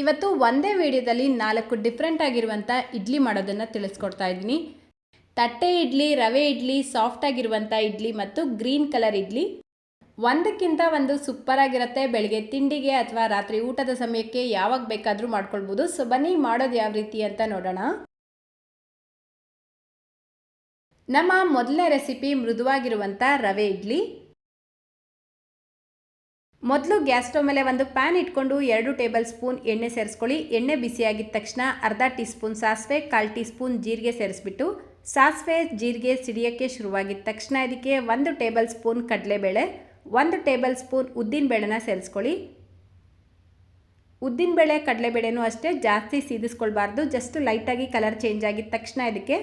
ಇವತ್ತು ಒಂದೇ ವಿಡಿಯೋದಲ್ಲಿ ನಾಲ್ಕು ಡಿಫ್ರೆಂಟ್ ಆಗಿರುವಂಥ ಇಡ್ಲಿ ಮಾಡೋದನ್ನು ತಿಳಿಸ್ಕೊಡ್ತಾ ಇದ್ದೀನಿ. ತಟ್ಟೆ ಇಡ್ಲಿ, ರವೆ ಇಡ್ಲಿ ಸಾಫ್ಟ್ ಆಗಿರುವಂಥ ಇಡ್ಲಿ ಮತ್ತು ಗ್ರೀನ್ ಕಲರ್ ಇಡ್ಲಿ. ಒಂದಕ್ಕಿಂತ ಒಂದು ಸೂಪರ್ ಆಗಿರುತ್ತೆ. ಬೆಳಗ್ಗೆ ತಿಂಡಿಗೆ ಅಥವಾ ರಾತ್ರಿ ಊಟದ ಸಮಯಕ್ಕೆ ಯಾವಾಗ ಬೇಕಾದರೂ ಮಾಡ್ಕೊಳ್ಬೋದು. ಸೊ ಬನ್ನಿ ಮಾಡೋದು ಯಾವ ರೀತಿ ಅಂತ ನೋಡೋಣ. ನಮ್ಮ ಮೊದಲನೇ ರೆಸಿಪಿ ಮೃದುವಾಗಿರುವಂಥ ರವೆ ಇಡ್ಲಿ. ಮೊದಲು ಗ್ಯಾಸ್ ಸ್ಟವ್ ಮೇಲೆ ಒಂದು ಪ್ಯಾನ್ ಇಟ್ಕೊಂಡು ಎರಡು ಟೇಬಲ್ ಸ್ಪೂನ್ ಎಣ್ಣೆ ಸೇರಿಸ್ಕೊಳ್ಳಿ. ಎಣ್ಣೆ ಬಿಸಿಯಾಗಿದ್ದ ತಕ್ಷಣ ಅರ್ಧ ಟೀ ಸ್ಪೂನ್ ಸಾಸಿವೆ, ಕಾಲು ಟೀ ಸ್ಪೂನ್ ಜೀರಿಗೆ ಸೇರಿಸ್ಬಿಟ್ಟು ಸಾಸಿವೆ ಜೀರಿಗೆ ಸಿಡಿಯೋಕ್ಕೆ ಶುರುವಾಗಿದ್ದ ತಕ್ಷಣ ಇದಕ್ಕೆ ಒಂದು ಟೇಬಲ್ ಸ್ಪೂನ್ ಕಡಲೆಬೇಳೆ, ಒಂದು ಟೇಬಲ್ ಸ್ಪೂನ್ ಉದ್ದಿನಬೇಳೆನ ಸೇರಿಸ್ಕೊಳ್ಳಿ. ಉದ್ದಿನಬೇಳೆ ಕಡಲೆಬೇಳೆನೂ ಅಷ್ಟೇ ಜಾಸ್ತಿ ಸೀದಿಸ್ಕೊಳ್ಬಾರ್ದು. ಜಸ್ಟ್ ಲೈಟಾಗಿ ಕಲರ್ ಚೇಂಜ್ ಆಗಿದ ತಕ್ಷಣ ಇದಕ್ಕೆ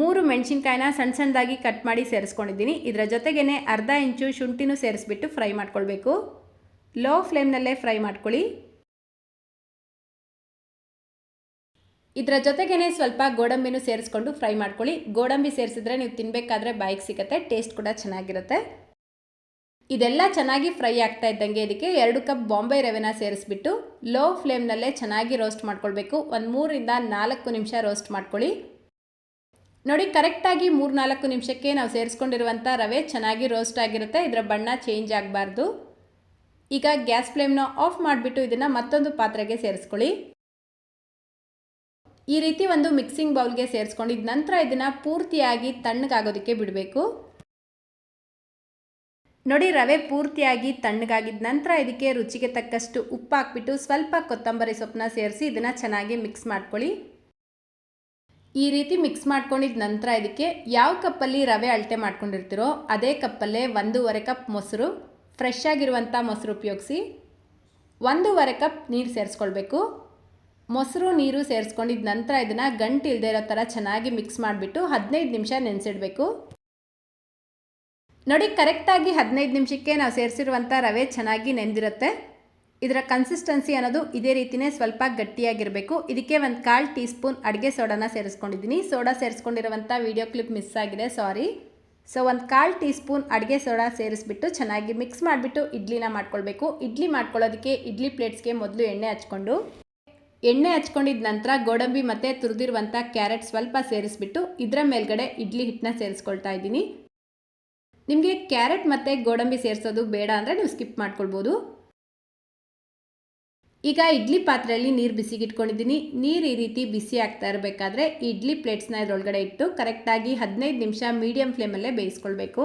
ಮೂರು ಮೆಣಸಿನ್ಕಾಯಿನ ಸಣ್ಣ ಸಣ್ಣದಾಗಿ ಕಟ್ ಮಾಡಿ ಸೇರಿಸ್ಕೊಂಡಿದ್ದೀನಿ. ಇದರ ಜೊತೆಗೇ ಅರ್ಧ ಇಂಚು ಶುಂಠಿನೂ ಸೇರಿಸ್ಬಿಟ್ಟು ಫ್ರೈ ಮಾಡ್ಕೊಳ್ಬೇಕು. ಲೋ ಫ್ಲೇಮ್ನಲ್ಲೇ ಫ್ರೈ ಮಾಡ್ಕೊಳ್ಳಿ. ಇದರ ಜೊತೆಗೇ ಸ್ವಲ್ಪ ಗೋಡಂಬಿನೂ ಸೇರಿಸ್ಕೊಂಡು ಫ್ರೈ ಮಾಡ್ಕೊಳ್ಳಿ. ಗೋಡಂಬಿ ಸೇರಿಸಿದ್ರೆ ನೀವು ತಿನ್ನಬೇಕಾದ್ರೆ ಬಾಯಿಗೆ ಸಿಗುತ್ತೆ, ಟೇಸ್ಟ್ ಕೂಡ ಚೆನ್ನಾಗಿರುತ್ತೆ. ಇದೆಲ್ಲ ಚೆನ್ನಾಗಿ ಫ್ರೈ ಆಗ್ತಾ ಇದ್ದಂಗೆ ಇದಕ್ಕೆ ಎರಡು ಕಪ್ ಬಾಂಬೆ ರವೆನ ಸೇರಿಸ್ಬಿಟ್ಟು ಲೋ ಫ್ಲೇಮ್ನಲ್ಲೇ ಚೆನ್ನಾಗಿ ರೋಸ್ಟ್ ಮಾಡ್ಕೊಳ್ಬೇಕು. ಒಂದು ಮೂರಿಂದ ನಾಲ್ಕು ನಿಮಿಷ ರೋಸ್ಟ್ ಮಾಡ್ಕೊಳ್ಳಿ. ನೋಡಿ, ಕರೆಕ್ಟಾಗಿ ಮೂರು ನಾಲ್ಕು ನಿಮಿಷಕ್ಕೆ ನಾವು ಸೇರಿಸ್ಕೊಂಡಿರುವಂಥ ರವೆ ಚೆನ್ನಾಗಿ ರೋಸ್ಟ್ ಆಗಿರುತ್ತೆ. ಇದರ ಬಣ್ಣ ಚೇಂಜ್ ಆಗಬಾರ್ದು. ಈಗ ಗ್ಯಾಸ್ ಫ್ಲೇಮ್ನ ಆಫ್ ಮಾಡಿಬಿಟ್ಟು ಇದನ್ನು ಮತ್ತೊಂದು ಪಾತ್ರೆಗೆ ಸೇರಿಸ್ಕೊಳ್ಳಿ. ಈ ರೀತಿ ಒಂದು ಮಿಕ್ಸಿಂಗ್ ಬೌಲ್ಗೆ ಸೇರಿಸ್ಕೊಂಡಿದ ನಂತರ ಇದನ್ನು ಪೂರ್ತಿಯಾಗಿ ತಣ್ಣಗಾಗೋದಕ್ಕೆ ಬಿಡಬೇಕು. ನೋಡಿ, ರವೆ ಪೂರ್ತಿಯಾಗಿ ತಣ್ಣಗಾಗಿದ ನಂತರ ಇದಕ್ಕೆ ರುಚಿಗೆ ತಕ್ಕಷ್ಟು ಉಪ್ಪು ಹಾಕ್ಬಿಟ್ಟು ಸ್ವಲ್ಪ ಕೊತ್ತಂಬರಿ ಸೊಪ್ಪನ್ನ ಸೇರಿಸಿ ಇದನ್ನು ಚೆನ್ನಾಗಿ ಮಿಕ್ಸ್ ಮಾಡ್ಕೊಳ್ಳಿ. ಈ ರೀತಿ ಮಿಕ್ಸ್ ಮಾಡ್ಕೊಂಡಿದ ನಂತರ ಇದಕ್ಕೆ ಯಾವ ಕಪ್ಪಲ್ಲಿ ರವೆ ಅಳತೆ ಮಾಡ್ಕೊಂಡಿರ್ತೀರೋ ಅದೇ ಕಪ್ಪಲ್ಲೇ ಒಂದೂವರೆ ಕಪ್ ಮೊಸರು ಫ್ರೆಶ್ ಆಗಿರುವಂಥ ಮೊಸರು ಉಪಯೋಗಿಸಿ ಒಂದೂವರೆ ಕಪ್ ನೀರು ಸೇರಿಸ್ಕೊಳ್ಬೇಕು. ಮೊಸರು, ನೀರು ಸೇರಿಸ್ಕೊಂಡಿದ್ದ ನಂತರ ಇದನ್ನು ಗಂಟು ಇಲ್ಲದೆ ಇರೋ ಥರ ಚೆನ್ನಾಗಿ ಮಿಕ್ಸ್ ಮಾಡಿಬಿಟ್ಟು ಹದಿನೈದು ನಿಮಿಷ ನೆನೆಸಿಡಬೇಕು. ನೋಡಿ ಕರೆಕ್ಟಾಗಿ ಹದಿನೈದು ನಿಮಿಷಕ್ಕೆ ನಾವು ಸೇರಿಸಿರುವಂಥ ರವೆ ಚೆನ್ನಾಗಿ ನೆಂದಿರುತ್ತೆ. ಇದರ ಕನ್ಸಿಸ್ಟೆನ್ಸಿ ಅನ್ನೋದು ಇದೇ ರೀತಿಯೇ ಸ್ವಲ್ಪ ಗಟ್ಟಿಯಾಗಿರಬೇಕು. ಇದಕ್ಕೆ ಒಂದು ಕಾಲು ಟೀ ಸ್ಪೂನ್ ಅಡುಗೆ ಸೋಡಾನ ಸೇರಿಸ್ಕೊಂಡಿದ್ದೀನಿ. ಸೋಡಾ ಸೇರಿಸ್ಕೊಂಡಿರುವಂಥ ವೀಡಿಯೋ ಕ್ಲಿಪ್ ಮಿಸ್ ಆಗಿದೆ ಸಾರಿ ಸೊ ಒಂದು ಕಾಲು ಟೀ ಸ್ಪೂನ್ ಅಡುಗೆ ಸೋಡಾ ಸೇರಿಸ್ಬಿಟ್ಟು ಚೆನ್ನಾಗಿ ಮಿಕ್ಸ್ ಮಾಡಿಬಿಟ್ಟು ಇಡ್ಲಿನ ಮಾಡ್ಕೊಳ್ಬೇಕು. ಇಡ್ಲಿ ಮಾಡ್ಕೊಳ್ಳೋದಕ್ಕೆ ಇಡ್ಲಿ ಪ್ಲೇಟ್ಸ್ಗೆ ಮೊದಲು ಎಣ್ಣೆ ಹಚ್ಕೊಂಡು, ಎಣ್ಣೆ ಹಚ್ಕೊಂಡಿದ ನಂತರ ಗೋಡಂಬಿ ಮತ್ತು ತುರಿದಿರುವಂಥ ಕ್ಯಾರೆಟ್ ಸ್ವಲ್ಪ ಸೇರಿಸ್ಬಿಟ್ಟು ಇದರ ಮೇಲ್ಗಡೆ ಇಡ್ಲಿ ಹಿಟ್ಟನ್ನ ಸೇರಿಸ್ಕೊಳ್ತಾ ಇದ್ದೀನಿ. ನಿಮಗೆ ಕ್ಯಾರೆಟ್ ಮತ್ತು ಗೋಡಂಬಿ ಸೇರಿಸೋದು ಬೇಡ ಅಂದರೆ ನೀವು ಸ್ಕಿಪ್ ಮಾಡ್ಕೊಳ್ಬೋದು. ಈಗ ಇಡ್ಲಿ ಪಾತ್ರೆಯಲ್ಲಿ ನೀರು ಬಿಸಿಗಿಟ್ಕೊಂಡಿದ್ದೀನಿ. ನೀರು ಈ ರೀತಿ ಬಿಸಿ ಆಗ್ತಾ ಇರಬೇಕಾದ್ರೆ ಇಡ್ಲಿ ಪ್ಲೇಟ್ಸ್ನ ಇದರೊಳಗಡೆ ಇಟ್ಟು ಕರೆಕ್ಟಾಗಿ ಹದಿನೈದು ನಿಮಿಷ ಮೀಡಿಯಂ ಫ್ಲೇಮಲ್ಲೇ ಬೇಯಿಸ್ಕೊಳ್ಬೇಕು.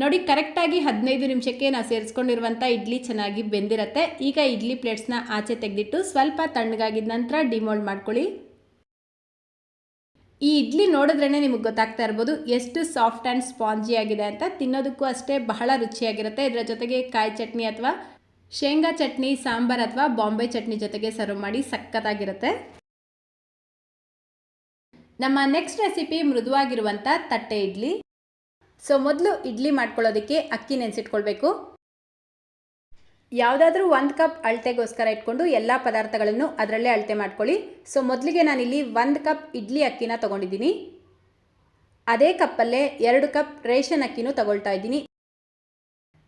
ನೋಡಿ, ಕರೆಕ್ಟಾಗಿ ಹದಿನೈದು ನಿಮಿಷಕ್ಕೆ ನಾವು ಸೇರಿಸ್ಕೊಂಡಿರುವಂಥ ಇಡ್ಲಿ ಚೆನ್ನಾಗಿ ಬೆಂದಿರತ್ತೆ. ಈಗ ಇಡ್ಲಿ ಪ್ಲೇಟ್ಸ್ನ ಆಚೆ ತೆಗೆದಿಟ್ಟು ಸ್ವಲ್ಪ ತಣ್ಣಗಾಗಿದ ನಂತರ ಡಿಮೋಲ್ಡ್ ಮಾಡ್ಕೊಳ್ಳಿ. ಈ ಇಡ್ಲಿ ನೋಡಿದ್ರೇ ನಿಮಗೆ ಗೊತ್ತಾಗ್ತಾ ಇರ್ಬೋದು, ಎಷ್ಟು ಸಾಫ್ಟ್ ಆ್ಯಂಡ್ ಸ್ಪಾಂಜಿ ಆಗಿದೆ ಅಂತ. ತಿನ್ನೋದಕ್ಕೂ ಅಷ್ಟೇ ಬಹಳ ರುಚಿಯಾಗಿರುತ್ತೆ. ಇದರ ಜೊತೆಗೆ ಕಾಯಿ ಚಟ್ನಿ ಅಥವಾ ಶೇಂಗಾ ಚಟ್ನಿ, ಸಾಂಬಾರ್ ಅಥವಾ ಬಾಂಬೆ ಚಟ್ನಿ ಜೊತೆಗೆ ಸರ್ವ್ ಮಾಡಿ ಸಖತ್ತಾಗಿರುತ್ತೆ ನಮ್ಮ ನೆಕ್ಸ್ಟ್ ರೆಸಿಪಿ ಮೃದುವಾಗಿರುವಂಥ ತಟ್ಟೆ ಇಡ್ಲಿ. ಸೊ ಮೊದಲು ಇಡ್ಲಿ ಮಾಡ್ಕೊಳ್ಳೋದಕ್ಕೆ ಅಕ್ಕಿ ನೆನೆಸಿಟ್ಕೊಳ್ಬೇಕು. ಯಾವುದಾದ್ರೂ ಒಂದು ಕಪ್ ಅಳತೆಗೋಸ್ಕರ ಇಟ್ಕೊಂಡು ಎಲ್ಲ ಪದಾರ್ಥಗಳನ್ನು ಅದರಲ್ಲೇ ಅಳತೆ ಮಾಡ್ಕೊಳ್ಳಿ. ಸೊ ಮೊದಲಿಗೆ ನಾನಿಲ್ಲಿ ಒಂದು ಕಪ್ ಇಡ್ಲಿ ಅಕ್ಕಿನ ತೊಗೊಂಡಿದ್ದೀನಿ. ಅದೇ ಕಪ್ಪಲ್ಲೇ ಎರಡು ಕಪ್ ರೇಷನ್ ಅಕ್ಕಿನೂ ತಗೊಳ್ತಾ ಇದ್ದೀನಿ.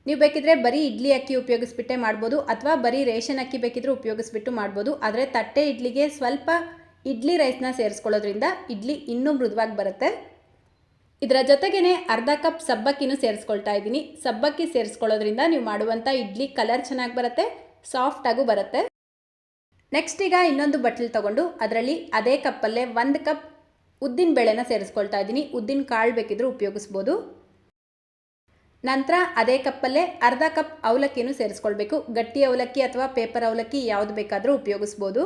ನೀವು ಬೇಕಿದ್ರೆ ಬರೀ ಇಡ್ಲಿ ಅಕ್ಕಿ ಉಪಯೋಗಿಸ್ಬಿಟ್ಟೆ ಮಾಡ್ಬೋದು ಅಥವಾ ಬರೀ ರೇಷನ್ ಅಕ್ಕಿ ಬೇಕಿದ್ರೆ ಉಪಯೋಗಿಸ್ಬಿಟ್ಟು ಮಾಡ್ಬೋದು. ಆದರೆ ತಟ್ಟೆ ಇಡ್ಲಿಗೆ ಸ್ವಲ್ಪ ಇಡ್ಲಿ ರೈಸ್ನ ಸೇರಿಸ್ಕೊಳ್ಳೋದ್ರಿಂದ ಇಡ್ಲಿ ಇನ್ನೂ ಮೃದುವಾಗಿ ಬರುತ್ತೆ. ಇದರ ಜೊತೆಗೇ ಅರ್ಧ ಕಪ್ ಸಬ್ಬಕ್ಕಿನೂ ಸೇರಿಸ್ಕೊಳ್ತಾ ಇದ್ದೀನಿ. ಸಬ್ಬಕ್ಕಿ ಸೇರಿಸ್ಕೊಳ್ಳೋದ್ರಿಂದ ನೀವು ಮಾಡುವಂಥ ಇಡ್ಲಿ ಕಲರ್ ಚೆನ್ನಾಗಿ ಬರುತ್ತೆ ಸಾಫ್ಟಾಗೂ ಬರುತ್ತೆ. ನೆಕ್ಸ್ಟ್ ಈಗ ಇನ್ನೊಂದು ಬಟ್ಲು ತೊಗೊಂಡು ಅದರಲ್ಲಿ ಅದೇ ಕಪ್ಪಲ್ಲೇ ಒಂದು ಕಪ್ ಉದ್ದಿನ ಬೇಳೆನ ಸೇರಿಸ್ಕೊಳ್ತಾ ಇದ್ದೀನಿ. ಉದ್ದಿನ ಕಾಳು ಬೇಕಿದ್ರೂ ಉಪಯೋಗಿಸ್ಬೋದು. ನಂತರ ಅದೇ ಕಪ್ಪಲ್ಲೇ ಅರ್ಧ ಕಪ್ ಅವಲಕ್ಕಿನೂ ಸೇರಿಸ್ಕೊಳ್ಬೇಕು. ಗಟ್ಟಿ ಅವಲಕ್ಕಿ ಅಥವಾ ಪೇಪರ್ ಅವಲಕ್ಕಿ ಯಾವುದು ಬೇಕಾದರೂ ಉಪಯೋಗಿಸ್ಬೋದು.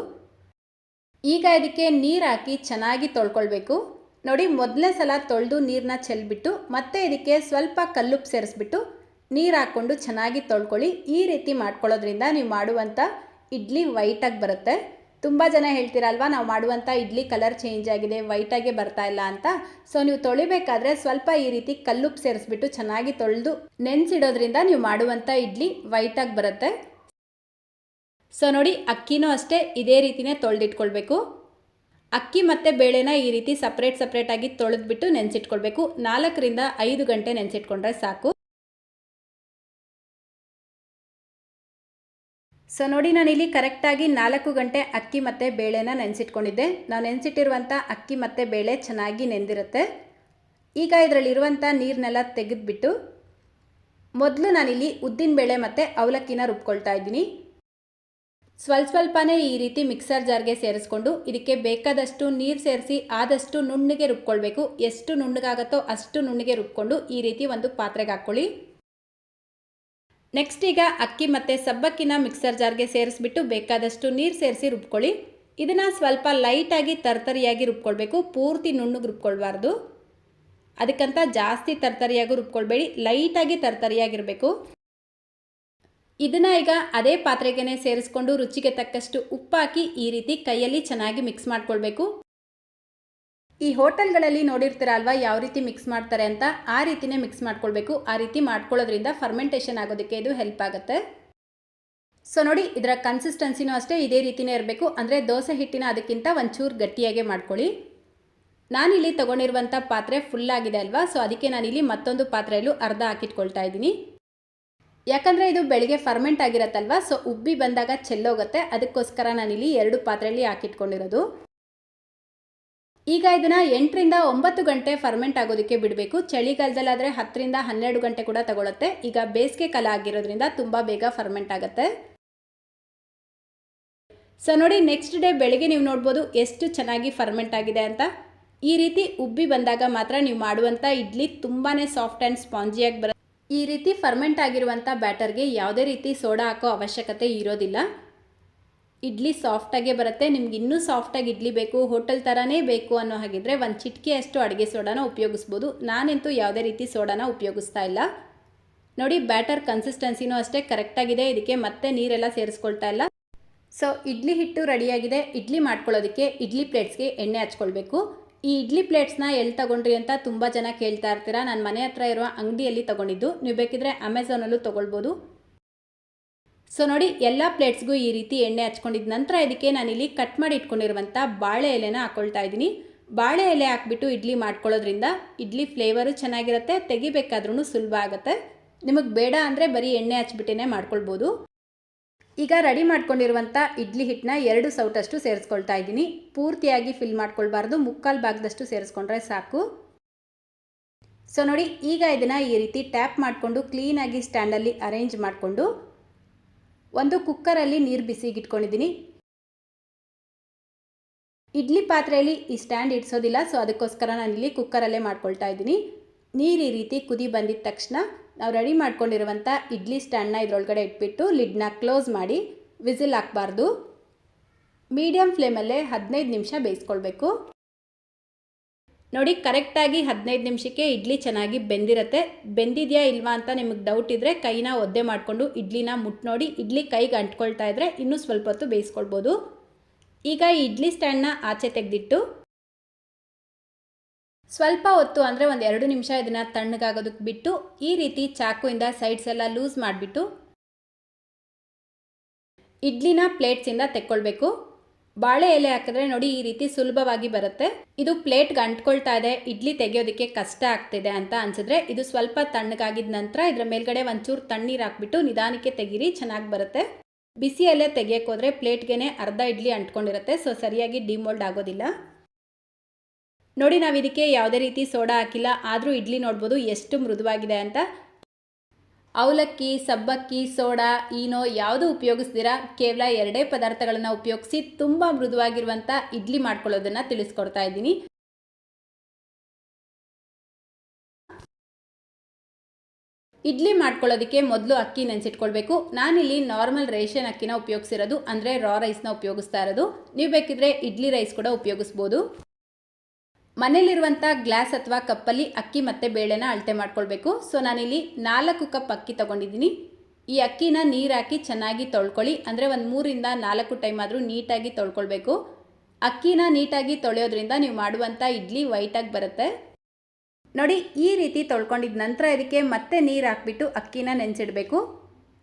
ಈಗ ಇದಕ್ಕೆ ನೀರು ಹಾಕಿ ಚೆನ್ನಾಗಿ ತೊಳ್ಕೊಳ್ಬೇಕು. ನೋಡಿ ಮೊದಲನೇ ಸಲ ತೊಳೆದು ನೀರನ್ನ ಚೆಲ್ಬಿಟ್ಟು ಮತ್ತೆ ಇದಕ್ಕೆ ಸ್ವಲ್ಪ ಕಲ್ಲುಪ್ಪು ಸೇರಿಸ್ಬಿಟ್ಟು ನೀರು ಹಾಕ್ಕೊಂಡು ಚೆನ್ನಾಗಿ ತೊಳ್ಕೊಳ್ಳಿ. ಈ ರೀತಿ ಮಾಡ್ಕೊಳ್ಳೋದ್ರಿಂದ ನೀವು ಮಾಡುವಂಥ ಇಡ್ಲಿ ವೈಟಾಗಿ ಬರುತ್ತೆ. ತುಂಬ ಜನ ಹೇಳ್ತೀರಲ್ವಾ, ನಾವು ಮಾಡುವಂಥ ಇಡ್ಲಿ ಕಲರ್ ಚೇಂಜ್ ಆಗಿದೆ ವೈಟಾಗೆ ಬರ್ತಾ ಇಲ್ಲ ಅಂತ. ಸೊ ನೀವು ತೊಳಿಬೇಕಾದ್ರೆ ಸ್ವಲ್ಪ ಈ ರೀತಿ ಕಲ್ಲುಪ್ಪು ಸೇರಿಸ್ಬಿಟ್ಟು ಚೆನ್ನಾಗಿ ತೊಳೆದು ನೆನೆಸಿಡೋದ್ರಿಂದ ನೀವು ಮಾಡುವಂಥ ಇಡ್ಲಿ ವೈಟಾಗಿ ಬರುತ್ತೆ. ಸೊ ನೋಡಿ ಅಕ್ಕಿನೂ ಅಷ್ಟೇ ಇದೇ ರೀತಿನೇ ತೊಳೆದಿಟ್ಕೊಳ್ಬೇಕು. ಅಕ್ಕಿ ಮತ್ತು ಬೇಳೆನ ಈ ರೀತಿ ಸಪ್ರೇಟ್ ಸಪ್ರೇಟಾಗಿ ತೊಳೆದ್ಬಿಟ್ಟು ನೆನೆಸಿಟ್ಕೊಳ್ಬೇಕು. ನಾಲ್ಕರಿಂದ ಐದು ಗಂಟೆ ನೆನೆಸಿಟ್ಕೊಂಡ್ರೆ ಸಾಕು. ಸೊ ನೋಡಿ ನಾನಿಲ್ಲಿ ಕರೆಕ್ಟಾಗಿ ನಾಲ್ಕು ಗಂಟೆ ಅಕ್ಕಿ ಮತ್ತು ಬೇಳೆನ ನೆನೆಸಿಟ್ಕೊಂಡಿದ್ದೆ. ನಾವು ನೆನೆಸಿಟ್ಟಿರುವಂಥ ಅಕ್ಕಿ ಮತ್ತು ಬೇಳೆ ಚೆನ್ನಾಗಿ ನೆಂದಿರುತ್ತೆ. ಈಗ ಇದರಲ್ಲಿರುವಂಥ ನೀರನ್ನೆಲ್ಲ ತೆಗೆದುಬಿಟ್ಟು ಮೊದಲು ನಾನಿಲ್ಲಿ ಉದ್ದಿನಬೇಳೆ ಮತ್ತು ಅವಲಕ್ಕಿನ ರುಬ್ಕೊಳ್ತಾ ಇದ್ದೀನಿ. ಸ್ವಲ್ಪ ಸ್ವಲ್ಪನೇ ಈ ರೀತಿ ಮಿಕ್ಸರ್ ಜಾರ್ಗೆ ಸೇರಿಸ್ಕೊಂಡು ಇದಕ್ಕೆ ಬೇಕಾದಷ್ಟು ನೀರು ಸೇರಿಸಿ ಆದಷ್ಟು ನುಣ್ಣಗೆ ರುಬ್ಕೊಳ್ಬೇಕು. ಎಷ್ಟು ನುಣ್ಣಗಾಗತ್ತೋ ಅಷ್ಟು ನುಣ್ಣಗೆ ರುಬ್ಕೊಂಡು ಈ ರೀತಿ ಒಂದು ಪಾತ್ರೆಗೆ ಹಾಕ್ಕೊಳ್ಳಿ. ನೆಕ್ಸ್ಟ್ ಈಗ ಅಕ್ಕಿ ಮತ್ತು ಸಬ್ಬಕ್ಕಿನ ಮಿಕ್ಸರ್ ಜಾರ್ಗೆ ಸೇರಿಸ್ಬಿಟ್ಟು ಬೇಕಾದಷ್ಟು ನೀರು ಸೇರಿಸಿ ರುಬ್ಕೊಳ್ಳಿ. ಇದನ್ನು ಸ್ವಲ್ಪ ಲೈಟಾಗಿ ತರ್ತರಿಯಾಗಿ ರುಬ್ಕೊಳ್ಬೇಕು. ಪೂರ್ತಿ ನುಣ್ಣಗೆ ರುಬ್ಕೊಳ್ಬಾರ್ದು. ಅದಕ್ಕಂತ ಜಾಸ್ತಿ ತರ್ತರಿಯಾಗಿ ರುಬ್ಕೊಳ್ಬೇಡಿ. ಲೈಟಾಗಿ ತರ್ತರಿಯಾಗಿರಬೇಕು. ಇದನ್ನು ಈಗ ಅದೇ ಪಾತ್ರೆಗೆ ಸೇರಿಸ್ಕೊಂಡು ರುಚಿಗೆ ತಕ್ಕಷ್ಟು ಉಪ್ಪಾಕಿ ಈ ರೀತಿ ಕೈಯಲ್ಲಿ ಚೆನ್ನಾಗಿ ಮಿಕ್ಸ್ ಮಾಡ್ಕೊಳ್ಬೇಕು. ಈ ಹೋಟೆಲ್ಗಳಲ್ಲಿ ನೋಡಿರ್ತೀರ ಅಲ್ವಾ ಯಾವ ರೀತಿ ಮಿಕ್ಸ್ ಮಾಡ್ತಾರೆ ಅಂತ ಆ ರೀತಿನೇ ಮಿಕ್ಸ್ ಮಾಡ್ಕೊಳ್ಬೇಕು. ಆ ರೀತಿ ಮಾಡ್ಕೊಳ್ಳೋದ್ರಿಂದ ಫರ್ಮೆಂಟೇಷನ್ ಆಗೋದಕ್ಕೆ ಇದು ಹೆಲ್ಪ್ ಆಗುತ್ತೆ. ಸೊ ನೋಡಿ, ಇದರ ಕನ್ಸಿಸ್ಟೆನ್ಸಿನೂ ಅಷ್ಟೇ ಇದೇ ರೀತಿನೇ ಇರಬೇಕು. ಅಂದರೆ ದೋಸೆ ಹಿಟ್ಟಿನ ಅದಕ್ಕಿಂತ ಒಂಚೂರು ಗಟ್ಟಿಯಾಗೆ ಮಾಡ್ಕೊಳ್ಳಿ. ನಾನಿಲ್ಲಿ ತೊಗೊಂಡಿರುವಂಥ ಪಾತ್ರೆ ಫುಲ್ ಆಗಿದೆ ಅಲ್ವಾ? ಸೊ ಅದಕ್ಕೆ ನಾನಿಲ್ಲಿ ಮತ್ತೊಂದು ಪಾತ್ರೆಯಲ್ಲೂ ಅರ್ಧ ಹಾಕಿಟ್ಕೊಳ್ತಾ ಇದ್ದೀನಿ. ಯಾಕಂದರೆ ಇದು ಬೆಳಿಗ್ಗೆ ಫರ್ಮೆಂಟ್ ಆಗಿರತ್ತಲ್ವಾ? ಸೊ ಉಬ್ಬಿ ಬಂದಾಗ ಚೆಲ್ಲೋಗುತ್ತೆ. ಅದಕ್ಕೋಸ್ಕರ ನಾನಿಲ್ಲಿ ಎರಡು ಪಾತ್ರೆಯಲ್ಲಿ ಹಾಕಿಟ್ಕೊಂಡಿರೋದು. ಈಗ ಇದನ್ನು ಎಂಟರಿಂದ ಒಂಬತ್ತು ಗಂಟೆ ಫರ್ಮೆಂಟ್ ಆಗೋದಕ್ಕೆ ಬಿಡಬೇಕು. ಚಳಿಗಾಲದಲ್ಲಾದರೆ ಹತ್ತರಿಂದ ಹನ್ನೆರಡು ಗಂಟೆ ಕೂಡ ತಗೊಳುತ್ತೆ. ಈಗ ಬೇಸಿಗೆ ಕಾಲ ಆಗಿರೋದ್ರಿಂದ ತುಂಬ ಬೇಗ ಫರ್ಮೆಂಟ್ ಆಗುತ್ತೆ. ಸೊ ನೋಡಿ ನೆಕ್ಸ್ಟ್ ಡೇ ಬೆಳಿಗ್ಗೆ ನೀವು ನೋಡ್ಬೋದು ಎಷ್ಟು ಚೆನ್ನಾಗಿ ಫರ್ಮೆಂಟ್ ಆಗಿದೆ ಅಂತ. ಈ ರೀತಿ ಉಬ್ಬಿ ಬಂದಾಗ ಮಾತ್ರ ನೀವು ಮಾಡುವಂಥ ಇಡ್ಲಿ ತುಂಬಾ ಸಾಫ್ಟ್ ಆ್ಯಂಡ್ ಸ್ಪಾಂಜಿಯಾಗಿ ಬರುತ್ತೆ. ಈ ರೀತಿ ಫರ್ಮೆಂಟ್ ಆಗಿರುವಂಥ ಬ್ಯಾಟರ್ಗೆ ಯಾವುದೇ ರೀತಿ ಸೋಡಾ ಹಾಕೋ ಅವಶ್ಯಕತೆ ಇರೋದಿಲ್ಲ. ಇಡ್ಲಿ ಸಾಫ್ಟಾಗೇ ಬರುತ್ತೆ, ನಿಮ್ಗೆ ಇನ್ನೂ ಸಾಫ್ಟಾಗಿ ಇಡ್ಲಿ ಬೇಕು, ಹೋಟೆಲ್ ಥರನೇ ಬೇಕು ಅನ್ನೋ ಹಾಗಿದ್ರೆ ಒಂದು ಚಿಟಿಕೆಯಷ್ಟು ಅಡುಗೆ ಸೋಡಾನ ಉಪಯೋಗಿಸ್ಬೋದು. ನಾನಂತೂ ಯಾವುದೇ ರೀತಿ ಸೋಡಾನ ಉಪಯೋಗಿಸ್ತಾ ಇಲ್ಲ. ನೋಡಿ, ಬ್ಯಾಟರ್ ಕನ್ಸಿಸ್ಟೆನ್ಸಿನೂ ಅಷ್ಟೇ ಕರೆಕ್ಟಾಗಿದೆ, ಇದಕ್ಕೆ ಮತ್ತೆ ನೀರೆಲ್ಲ ಸೇರಿಸ್ಕೊಳ್ತಾ ಇಲ್ಲ. ಸೊ, ಇಡ್ಲಿ ಹಿಟ್ಟು ರೆಡಿಯಾಗಿದೆ, ಇಡ್ಲಿ ಮಾಡ್ಕೊಳ್ಳೋದಕ್ಕೆ ಇಡ್ಲಿ ಪ್ಲೇಟ್ಸ್ಗೆ ಎಣ್ಣೆ ಹಚ್ಕೊಳ್ಬೇಕು. ಈ ಇಡ್ಲಿ ಪ್ಲೇಟ್ಸ್ನ ಎಲ್ಲಿ ತಗೊಂಡ್ರಿ ಅಂತ ತುಂಬ ಜನ ಕೇಳ್ತಾ ಇರ್ತೀರಾ. ನಾನು ಮನೆ ಹತ್ರ ಇರುವ ಅಂಗಡಿಯಲ್ಲಿ ತೊಗೊಂಡಿದ್ದು. ನೀವು ಬೇಕಿದ್ರೆ ಅಮೆಝಾನಲ್ಲೂ ತೊಗೊಳ್ಬೋದು. ಸೊ ನೋಡಿ, ಎಲ್ಲ ಪ್ಲೇಟ್ಸ್ಗೂ ಈ ರೀತಿ ಎಣ್ಣೆ ಹಚ್ಕೊಂಡಿದ ನಂತರ ಇದಕ್ಕೆ ನಾನು ಇಲ್ಲಿ ಕಟ್ ಮಾಡಿ ಇಟ್ಕೊಂಡಿರುವಂಥ ಬಾಳೆ ಎಲೆನ ಹಾಕ್ಕೊಳ್ತಾ ಇದ್ದೀನಿ. ಬಾಳೆ ಎಲೆ ಹಾಕ್ಬಿಟ್ಟು ಇಡ್ಲಿ ಮಾಡ್ಕೊಳ್ಳೋದ್ರಿಂದ ಇಡ್ಲಿ ಫ್ಲೇವರು ಚೆನ್ನಾಗಿರುತ್ತೆ ತೆಗಿಬೇಕಾದ್ರೂ ಸುಲಭ ಆಗುತ್ತೆ. ನಿಮಗೆ ಬೇಡ ಅಂದರೆ ಬರೀ ಎಣ್ಣೆ ಹಚ್ಬಿಟ್ಟೇ ಮಾಡ್ಕೊಳ್ಬೋದು. ಈಗ ರೆಡಿ ಮಾಡ್ಕೊಂಡಿರುವಂಥ ಇಡ್ಲಿ ಹಿಟ್ಟನ್ನ ಎರಡು ಸೌಟಷ್ಟು ಸೇರಿಸ್ಕೊಳ್ತಾ ಇದ್ದೀನಿ. ಪೂರ್ತಿಯಾಗಿ ಫಿಲ್ ಮಾಡ್ಕೊಳ್ಬಾರ್ದು, ಮುಕ್ಕಾಲು ಭಾಗದಷ್ಟು ಸೇರಿಸ್ಕೊಂಡ್ರೆ ಸಾಕು. ಸೊ ನೋಡಿ, ಈಗ ಇದನ್ನು ಈ ರೀತಿ ಟ್ಯಾಪ್ ಮಾಡಿಕೊಂಡು ಕ್ಲೀನಾಗಿ ಸ್ಟ್ಯಾಂಡಲ್ಲಿ ಅರೇಂಜ್ ಮಾಡಿಕೊಂಡು ಒಂದು ಕುಕ್ಕರಲ್ಲಿ ನೀರು ಬಿಸಿಗಿಟ್ಕೊಂಡಿದ್ದೀನಿ. ಇಡ್ಲಿ ಪಾತ್ರೆಯಲ್ಲಿ ಈ ಸ್ಟ್ಯಾಂಡ್ ಇಡ್ಸೋದಿಲ್ಲ, ಸೊ ಅದಕ್ಕೋಸ್ಕರ ನಾನಿಲ್ಲಿ ಕುಕ್ಕರಲ್ಲೇ ಮಾಡ್ಕೊಳ್ತಾ ಇದ್ದೀನಿ. ನೀರು ಈ ರೀತಿ ಕುದಿ ಬಂದಿದ ತಕ್ಷಣ ನಾವು ರೆಡಿ ಮಾಡ್ಕೊಂಡಿರುವಂಥ ಇಡ್ಲಿ ಸ್ಟ್ಯಾಂಡ್ನ ಇದರೊಳಗಡೆ ಇಟ್ಬಿಟ್ಟು ಲಿಡ್ನ ಕ್ಲೋಸ್ ಮಾಡಿ ವಿಸಿಲ್ ಹಾಕ್ಬಾರ್ದು. ಮೀಡಿಯಮ್ ಫ್ಲೇಮಲ್ಲೇ ಹದಿನೈದು ನಿಮಿಷ ಬೇಯಿಸ್ಕೊಳ್ಬೇಕು. ನೋಡಿ, ಕರೆಕ್ಟಾಗಿ ಹದಿನೈದು ನಿಮಿಷಕ್ಕೆ ಇಡ್ಲಿ ಚೆನ್ನಾಗಿ ಬೆಂದಿರತ್ತೆ. ಬೆಂದಿದೆಯಾ ಇಲ್ವಾ ಅಂತ ನಿಮಗೆ ಡೌಟ್ ಇದ್ದರೆ ಕೈನ ಒದ್ದೆ ಮಾಡಿಕೊಂಡು ಇಡ್ಲಿನ ಮುಟ್ಟು ನೋಡಿ, ಇಡ್ಲಿ ಕೈಗೆ ಅಂಟ್ಕೊಳ್ತಾ ಇದ್ದರೆ ಇನ್ನೂ ಸ್ವಲ್ಪ ಹೊತ್ತು ಬೇಯಿಸ್ಕೊಳ್ಬೋದು. ಈಗ ಇಡ್ಲಿ ಸ್ಟ್ಯಾಂಡ್ನ ಆಚೆ ತೆಗೆದಿಟ್ಟು ಸ್ವಲ್ಪ ಹೊತ್ತು ಅಂದರೆ ಒಂದು ಎರಡು ನಿಮಿಷ ಇದನ್ನು ತಣ್ಣಗಾಗೋದಕ್ಕೆ ಬಿಟ್ಟು ಈ ರೀತಿ ಚಾಕುವಿಂದ ಸೈಡ್ಸ್ ಎಲ್ಲ ಲೂಸ್ ಮಾಡಿಬಿಟ್ಟು ಇಡ್ಲಿನ ಪ್ಲೇಟ್ಸಿಂದ ತೆಕ್ಕೊಳ್ಬೇಕು. ಬಾಳೆ ಎಲೆ ಹಾಕಿದ್ರೆ ನೋಡಿ ಈ ರೀತಿ ಸುಲಭವಾಗಿ ಬರುತ್ತೆ. ಇದು ಪ್ಲೇಟ್ಗೆ ಅಂಟ್ಕೊಳ್ತಾ ಇದೆ, ಇಡ್ಲಿ ತೆಗೆಯೋದಕ್ಕೆ ಕಷ್ಟ ಆಗ್ತಿದೆ ಅಂತ ಅನ್ಸಿದ್ರೆ ಇದು ಸ್ವಲ್ಪ ತಣ್ಣಗಾಗಿದ ನಂತರ ಇದರ ಮೇಲ್ಗಡೆ ಒಂಚೂರು ತಣ್ಣೀರು ಹಾಕ್ಬಿಟ್ಟು ನಿಧಾನಕ್ಕೆ ತೆಗೀರಿ, ಚೆನ್ನಾಗಿ ಬರುತ್ತೆ. ಬಿಸಿ ಎಲೆ ತೆಗಿಯೋಕ್ಕೋದ್ರೆ ಪ್ಲೇಟ್ಗೆ ಅರ್ಧ ಇಡ್ಲಿ ಅಂಟ್ಕೊಂಡಿರುತ್ತೆ, ಸೊ ಸರಿಯಾಗಿ ಡಿಮೋಲ್ಡ್ ಆಗೋದಿಲ್ಲ. ನೋಡಿ ನಾವು ಇದಕ್ಕೆ ಯಾವುದೇ ರೀತಿ ಸೋಡಾ ಹಾಕಿಲ್ಲ, ಆದರೂ ಇಡ್ಲಿ ನೋಡ್ಬೋದು ಎಷ್ಟು ಮೃದುವಾಗಿದೆ ಅಂತ. ಅವಲಕ್ಕಿ, ಸಬ್ಬಕ್ಕಿ, ಸೋಡಾ, ಈನೋ ಯಾವುದು ಉಪಯೋಗಿಸ್ದಿರಾ ಕೇವಲ ಎರಡೇ ಪದಾರ್ಥಗಳನ್ನು ಉಪಯೋಗಿಸಿ ತುಂಬ ಮೃದುವಾಗಿರುವಂಥ ಇಡ್ಲಿ ಮಾಡ್ಕೊಳ್ಳೋದನ್ನು ತಿಳಿಸ್ಕೊಡ್ತಾ ಇದ್ದೀನಿ. ಇಡ್ಲಿ ಮಾಡ್ಕೊಳ್ಳೋದಕ್ಕೆ ಮೊದಲು ಅಕ್ಕಿ ನೆನೆಸಿಟ್ಕೊಳ್ಬೇಕು. ನಾನಿಲ್ಲಿ ನಾರ್ಮಲ್ ರೇಷನ್ ಅಕ್ಕಿನ ಉಪಯೋಗಿಸಿರೋದು, ಅಂದರೆ ರಾ ರೈಸ್ನ ಉಪಯೋಗಿಸ್ತಾ ಇರೋದು. ನೀವು ಬೇಕಿದ್ರೆ ಇಡ್ಲಿ ರೈಸ್ ಕೂಡ ಉಪಯೋಗಿಸ್ಬೋದು. ಮನೇಲಿರುವಂಥ ಗ್ಲಾಸ್ ಅಥವಾ ಕಪ್ಪಲ್ಲಿ ಅಕ್ಕಿ ಮತ್ತು ಬೇಳೆನ ಅಳತೆ ಮಾಡ್ಕೊಳ್ಬೇಕು. ಸೊ ನಾನಿಲ್ಲಿ ನಾಲ್ಕು ಕಪ್ ಅಕ್ಕಿ ತೊಗೊಂಡಿದ್ದೀನಿ. ಈ ಅಕ್ಕಿನ ನೀರು ಹಾಕಿ ಚೆನ್ನಾಗಿ ತೊಳ್ಕೊಳ್ಳಿ. ಅಂದರೆ ಒಂದು ಮೂರಿಂದ ನಾಲ್ಕು ಟೈಮ್ ಆದರೂ ನೀಟಾಗಿ ತೊಳ್ಕೊಳ್ಬೇಕು. ಅಕ್ಕಿನ ನೀಟಾಗಿ ತೊಳೆಯೋದ್ರಿಂದ ನೀವು ಮಾಡುವಂಥ ಇಡ್ಲಿ ವೈಟಾಗಿ ಬರುತ್ತೆ. ನೋಡಿ, ಈ ರೀತಿ ತೊಳ್ಕೊಂಡಿದ ನಂತರ ಇದಕ್ಕೆ ಮತ್ತೆ ನೀರು ಹಾಕ್ಬಿಟ್ಟು ಅಕ್ಕಿನ ನೆನೆಸಿಡಬೇಕು.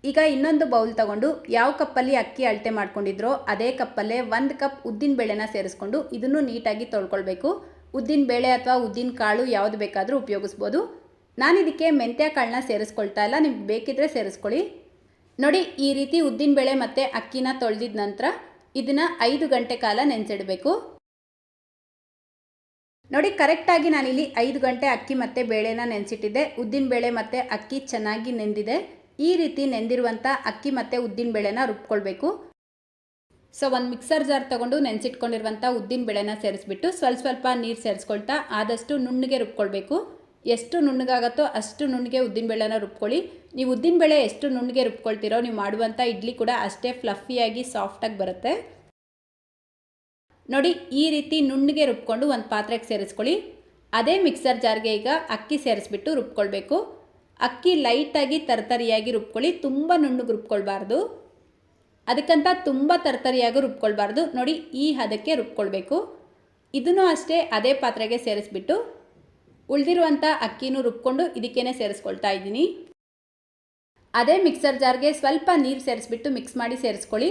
ಈಗ ಇನ್ನೊಂದು ಬೌಲ್ ತಗೊಂಡು ಯಾವ ಕಪ್ಪಲ್ಲಿ ಅಕ್ಕಿ ಅಳತೆ ಮಾಡ್ಕೊಂಡಿದ್ರೋ, ಅದೇ ಕಪ್ಪಲ್ಲೇ ಒಂದು ಕಪ್ ಉದ್ದಿನ ಬೇಳೆನ ಸೇರಿಸ್ಕೊಂಡು ಇದನ್ನು ನೀಟಾಗಿ ತೊಳ್ಕೊಳ್ಬೇಕು. ಉದ್ದಿನ ಬೇಳೆ ಅಥವಾ ಉದ್ದಿನ ಕಾಳು ಯಾವುದು ಬೇಕಾದರೂ ಉಪಯೋಗಿಸ್ಬೋದು. ನಾನಿದಕ್ಕೆ ಮೆಂತ್ಯ ಕಾಳನ್ನ ಸೇರಿಸ್ಕೊಳ್ತಾ ಇಲ್ಲ, ನಿಮ್ಗೆ ಬೇಕಿದ್ರೆ ಸೇರಿಸ್ಕೊಳ್ಳಿ. ನೋಡಿ, ಈ ರೀತಿ ಉದ್ದಿನಬೇಳೆ ಮತ್ತು ಅಕ್ಕಿನ ತೊಳೆದಿದ ನಂತರ ಇದನ್ನು ಐದು ಗಂಟೆ ಕಾಲ ನೆನೆಸಿಡಬೇಕು. ನೋಡಿ, ಕರೆಕ್ಟಾಗಿ ನಾನಿಲ್ಲಿ ಐದು ಗಂಟೆ ಅಕ್ಕಿ ಮತ್ತು ಬೇಳೆನ ನೆನೆಸಿಟ್ಟಿದ್ದೆ. ಉದ್ದಿನಬೇಳೆ ಮತ್ತು ಅಕ್ಕಿ ಚೆನ್ನಾಗಿ ನೆಂದಿದೆ. ಈ ರೀತಿ ನೆಂದಿರುವಂಥ ಅಕ್ಕಿ ಮತ್ತು ಉದ್ದಿನಬೇಳೆನ ರುಬ್ಕೊಳ್ಬೇಕು. ಸೊ ಒಂದು ಮಿಕ್ಸರ್ ಜಾರ್ ತೊಗೊಂಡು ನೆನೆಸಿಟ್ಕೊಂಡಿರುವಂಥ ಉದ್ದಿನ ಬೇಳೆನ ಸೇರಿಸ್ಬಿಟ್ಟು ಸ್ವಲ್ಪ ಸ್ವಲ್ಪ ನೀರು ಸೇರಿಸ್ಕೊಳ್ತಾ ಆದಷ್ಟು ನುಣ್ಣಗೆ ರುಬ್ಕೊಳ್ಬೇಕು. ಎಷ್ಟು ನುಣ್ಣಗಾಗತ್ತೋ ಅಷ್ಟು ನುಣ್ಣಗೆ ಉದ್ದಿನಬೇಳೆನ ರುಬ್ಕೊಳ್ಳಿ. ನೀವು ಉದ್ದಿನಬೇಳೆ ಎಷ್ಟು ನುಣ್ಣಗೆ ರುಬ್ಕೊಳ್ತೀರೋ ನೀವು ಮಾಡುವಂಥ ಇಡ್ಲಿ ಕೂಡ ಅಷ್ಟೇ ಫ್ಲಫಿಯಾಗಿ ಸಾಫ್ಟಾಗಿ ಬರುತ್ತೆ. ನೋಡಿ, ಈ ರೀತಿ ನುಣ್ಣಗೆ ರುಬ್ಕೊಂಡು ಒಂದು ಪಾತ್ರೆಗೆ ಸೇರಿಸ್ಕೊಳ್ಳಿ. ಅದೇ ಮಿಕ್ಸರ್ ಜಾರ್ಗೆ ಈಗ ಅಕ್ಕಿ ಸೇರಿಸ್ಬಿಟ್ಟು ರುಬ್ಕೊಳ್ಬೇಕು. ಅಕ್ಕಿ ಲೈಟಾಗಿ ತರತರಿಯಾಗಿ ರುಬ್ಕೊಳ್ಳಿ. ತುಂಬ ನುಣ್ಣಗೆ ರುಬ್ಕೊಳ್ಬಾರ್ದು. ಅದಕ್ಕಂತ ತುಂಬ ತರ್ತರಿಯಾಗಿ ರುಬ್ಕೊಳ್ಬಾರ್ದು. ನೋಡಿ, ಈ ಹದಕ್ಕೆ ರುಬ್ಕೊಳ್ಬೇಕು. ಇದನ್ನು ಅಷ್ಟೇ ಅದೇ ಪಾತ್ರೆಗೆ ಸೇರಿಸ್ಬಿಟ್ಟು ಉಳಿದಿರುವಂಥ ಅಕ್ಕಿನೂ ರುಬ್ಕೊಂಡು ಇದಕ್ಕೇನೆ ಸೇರಿಸ್ಕೊಳ್ತಾ ಇದ್ದೀನಿ. ಅದೇ ಮಿಕ್ಸರ್ ಜಾರ್ಗೆ ಸ್ವಲ್ಪ ನೀರು ಸೇರಿಸ್ಬಿಟ್ಟು ಮಿಕ್ಸ್ ಮಾಡಿ ಸೇರಿಸ್ಕೊಳ್ಳಿ.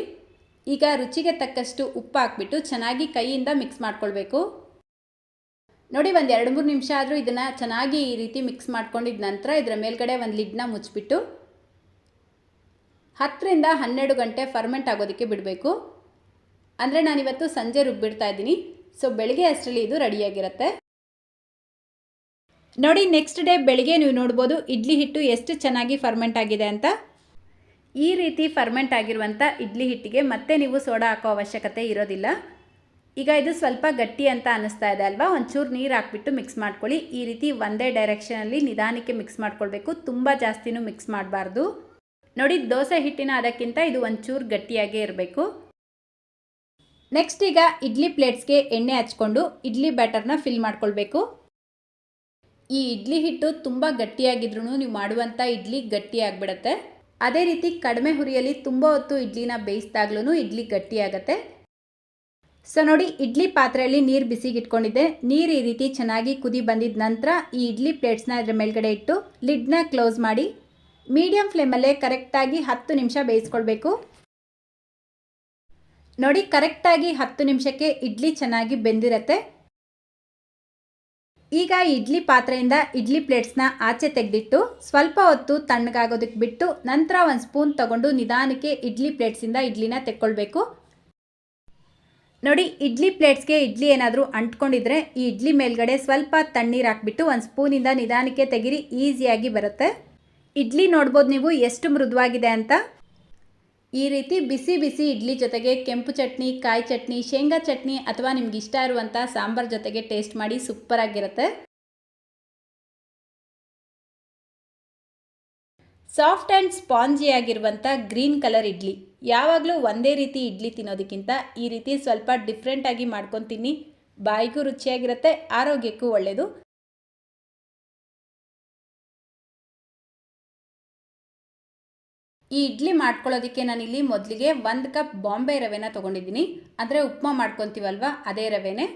ಈಗ ರುಚಿಗೆ ತಕ್ಕಷ್ಟು ಉಪ್ಪು ಹಾಕ್ಬಿಟ್ಟು ಚೆನ್ನಾಗಿ ಕೈಯಿಂದ ಮಿಕ್ಸ್ ಮಾಡ್ಕೊಳ್ಬೇಕು. ನೋಡಿ ಒಂದು ಎರಡು ಮೂರು ನಿಮಿಷ ಆದರೂ ಇದನ್ನು ಚೆನ್ನಾಗಿ ಈ ರೀತಿ ಮಿಕ್ಸ್ ಮಾಡ್ಕೊಂಡಿದ್ದ ನಂತರ ಇದರ ಮೇಲ್ಗಡೆ ಒಂದು ಲಿಡ್ನ ಮುಚ್ಚಿಬಿಟ್ಟು ಹತ್ತರಿಂದ ಹನ್ನೆರಡು ಗಂಟೆ ಫರ್ಮೆಂಟ್ ಆಗೋದಕ್ಕೆ ಬಿಡಬೇಕು. ಅಂದರೆ ನಾನಿವತ್ತು ಸಂಜೆ ರುಬ್ಬಿಡ್ತಾ ಇದ್ದೀನಿ. ಸೊ ಬೆಳಗ್ಗೆ ಅಷ್ಟರಲ್ಲಿ ಇದು ರೆಡಿಯಾಗಿರುತ್ತೆ. ನೋಡಿ ನೆಕ್ಸ್ಟ್ ಡೇ ಬೆಳಿಗ್ಗೆ ನೀವು ನೋಡ್ಬೋದು ಇಡ್ಲಿ ಹಿಟ್ಟು ಎಷ್ಟು ಚೆನ್ನಾಗಿ ಫರ್ಮೆಂಟ್ ಆಗಿದೆ ಅಂತ. ಈ ರೀತಿ ಫರ್ಮೆಂಟ್ ಆಗಿರುವಂಥ ಇಡ್ಲಿ ಹಿಟ್ಟಿಗೆ ಮತ್ತೆ ನೀವು ಸೋಡಾ ಹಾಕೋ ಅವಶ್ಯಕತೆ ಇರೋದಿಲ್ಲ. ಈಗ ಇದು ಸ್ವಲ್ಪ ಗಟ್ಟಿ ಅಂತ ಅನ್ನಿಸ್ತಾ ಇದೆ ಅಲ್ವಾ? ಒಂಚೂರು ನೀರು ಹಾಕ್ಬಿಟ್ಟು ಮಿಕ್ಸ್ ಮಾಡ್ಕೊಳ್ಳಿ. ಈ ರೀತಿ ಒಂದೇ ಡೈರೆಕ್ಷನಲ್ಲಿ ನಿಧಾನಕ್ಕೆ ಮಿಕ್ಸ್ ಮಾಡ್ಕೊಳ್ಬೇಕು. ತುಂಬ ಜಾಸ್ತಿನೂ ಮಿಕ್ಸ್ ಮಾಡಬಾರ್ದು. ನೋಡಿ, ದೋಸೆ ಹಿಟ್ಟಿನ ಅದಕ್ಕಿಂತ ಇದು ಒಂಚೂರು ಗಟ್ಟಿಯಾಗೇ ಇರಬೇಕು. ನೆಕ್ಸ್ಟ್ ಈಗ ಇಡ್ಲಿ ಪ್ಲೇಟ್ಸ್ಗೆ ಎಣ್ಣೆ ಹಚ್ಕೊಂಡು ಇಡ್ಲಿ ಬ್ಯಾಟರ್ನ ಫಿಲ್ ಮಾಡ್ಕೊಳ್ಬೇಕು. ಈ ಇಡ್ಲಿ ಹಿಟ್ಟು ತುಂಬ ಗಟ್ಟಿಯಾಗಿದ್ರೂ ನೀವು ಮಾಡುವಂಥ ಇಡ್ಲಿ ಗಟ್ಟಿಯಾಗಿಬಿಡತ್ತೆ ಅದೇ ರೀತಿ ಕಡಿಮೆ ಹುರಿಯಲ್ಲಿ ತುಂಬ ಹೊತ್ತು ಇಡ್ಲಿನ ಬೇಯಿಸಿದಾಗ್ಲೂ ಇಡ್ಲಿ ಗಟ್ಟಿಯಾಗತ್ತೆ ಸೊ ನೋಡಿ, ಇಡ್ಲಿ ಪಾತ್ರೆಯಲ್ಲಿ ನೀರು ಬಿಸಿಗಿಟ್ಕೊಂಡಿದ್ದೆ. ನೀರು ಈ ರೀತಿ ಚೆನ್ನಾಗಿ ಕುದಿ ಬಂದಿದ ನಂತರ ಈ ಇಡ್ಲಿ ಪ್ಲೇಟ್ಸ್ನ ಇದ್ರ ಮೇಲ್ಗಡೆ ಇಟ್ಟು ಲಿಡ್ನ ಕ್ಲೋಸ್ ಮಾಡಿ ಮೀಡಿಯಂ ಫ್ಲೇಮಲ್ಲೇ ಕರೆಕ್ಟಾಗಿ ಹತ್ತು ನಿಮಿಷ ಬೇಯಿಸ್ಕೊಳ್ಬೇಕು. ನೋಡಿ, ಕರೆಕ್ಟಾಗಿ ಹತ್ತು ನಿಮಿಷಕ್ಕೆ ಇಡ್ಲಿ ಚೆನ್ನಾಗಿ ಬೆಂದಿರತ್ತೆ. ಈಗ ಇಡ್ಲಿ ಪಾತ್ರೆಯಿಂದ ಇಡ್ಲಿ ಪ್ಲೇಟ್ಸ್ನ ಆಚೆ ತೆಗೆದಿಟ್ಟು ಸ್ವಲ್ಪ ಹೊತ್ತು ತಣ್ಣಗಾಗೋದಕ್ಕೆ ಬಿಟ್ಟು ನಂತರ ಒಂದು ಸ್ಪೂನ್ ತಗೊಂಡು ನಿಧಾನಕ್ಕೆ ಇಡ್ಲಿ ಪ್ಲೇಟ್ಸಿಂದ ಇಡ್ಲಿನ ತೆಕ್ಕೊಳ್ಬೇಕು. ನೋಡಿ, ಇಡ್ಲಿ ಪ್ಲೇಟ್ಸ್ಗೆ ಇಡ್ಲಿ ಏನಾದರೂ ಅಂಟ್ಕೊಂಡಿದ್ರೆ ಈ ಇಡ್ಲಿ ಮೇಲ್ಗಡೆ ಸ್ವಲ್ಪ ತಣ್ಣೀರು ಹಾಕ್ಬಿಟ್ಟು ಒಂದು ಸ್ಪೂನಿಂದ ನಿಧಾನಕ್ಕೆ ತೆಗಿರಿ, ಈಸಿಯಾಗಿ ಬರುತ್ತೆ. ಇಡ್ಲಿ ನೋಡ್ಬೋದು ನೀವು, ಎಷ್ಟು ಮೃದುವಾಗಿದೆ ಅಂತ. ಈ ರೀತಿ ಬಿಸಿ ಬಿಸಿ ಇಡ್ಲಿ ಜೊತೆಗೆ ಕೆಂಪು ಚಟ್ನಿ, ಕಾಯಿ ಚಟ್ನಿ, ಶೇಂಗಾ ಚಟ್ನಿ ಅಥವಾ ನಿಮ್ಗೆ ಇಷ್ಟ ಇರುವಂಥ ಸಾಂಬಾರ್ ಜೊತೆಗೆ ಟೇಸ್ಟ್ ಮಾಡಿ ಸೂಪರ್ ಆಗಿರುತ್ತೆ. ಸಾಫ್ಟ್ ಆ್ಯಂಡ್ ಸ್ಪಾಂಜಿ ಆಗಿರುವಂಥ ಗ್ರೀನ್ ಕಲರ್ ಇಡ್ಲಿ. ಯಾವಾಗಲೂ ಒಂದೇ ರೀತಿ ಇಡ್ಲಿ ತಿನ್ನೋದಕ್ಕಿಂತ ಈ ರೀತಿ ಸ್ವಲ್ಪ ಡಿಫ್ರೆಂಟಾಗಿ ಮಾಡ್ಕೊತೀನಿ ಬಾಯಿಗೂ ರುಚಿಯಾಗಿರುತ್ತೆ, ಆರೋಗ್ಯಕ್ಕೂ ಒಳ್ಳೆಯದು ಈ ಇಡ್ಲಿ ಮಾಡ್ಕೊಳ್ಳೋದಕ್ಕೆ ನಾನಿಲ್ಲಿ ಮೊದಲಿಗೆ ಒಂದು ಕಪ್ ಬಾಂಬೆ ರವೆನ ತೊಗೊಂಡಿದ್ದೀನಿ. ಅಂದರೆ ಉಪ್ಮಾ ಮಾಡ್ಕೊತೀವಲ್ವ? ಅದೇ ರವೆನೇ.